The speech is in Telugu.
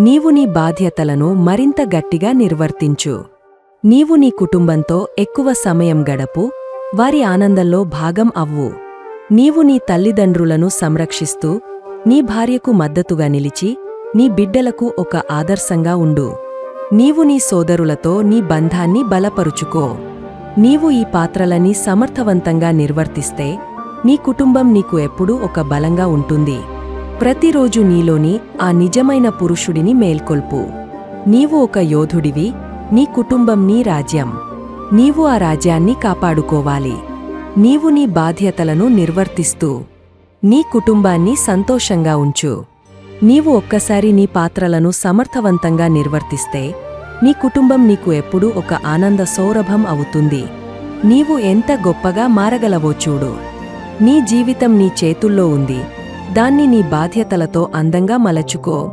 నీవు నీ బాధ్యతలను మరింత గట్టిగా నిర్వర్తించు. నీవు నీ కుటుంబంతో ఎక్కువ సమయం గడపు వారి ఆనందంలో భాగం అవ్వు. నీవు నీ తల్లిదండ్రులను సంరక్షిస్తూ నీ భార్యకు మద్దతుగా నిలిచి నీ బిడ్డలకు ఒక ఆదర్శంగా ఉండు. నీవు నీ సోదరులతో నీ బంధాన్ని బలపరుచుకో. నీవు ఈ పాత్రలని సమర్థవంతంగా నిర్వర్తిస్తే నీ కుటుంబం నీకు ఎప్పుడూ ఒక బలంగా ఉంటుంది. ప్రతిరోజు నీలోని ఆ నిజమైన పురుషుడిని మేల్కొల్పు. నీవు ఒక యోధుడివి నీ కుటుంబం నీ రాజ్యం. నీవు ఆ రాజ్యాన్ని కాపాడుకోవాలి. నీవు నీ బాధ్యతలను నిర్వర్తిస్తూ నీ కుటుంబాన్ని సంతోషంగా ఉంచు. నీవు ఒక్కసారి నీ పాత్రలను సమర్థవంతంగా నిర్వర్తిస్తే నీ కుటుంబం నీకు ఎప్పుడూ ఒక ఆనంద సౌరభం అవుతుంది. నీవు ఎంత గొప్పగా మారగలవో చూడు. నీ జీవితం నీ చేతుల్లో ఉంది. దాన్ని నీ బాధ్యతలతో అందంగా మలచుకో.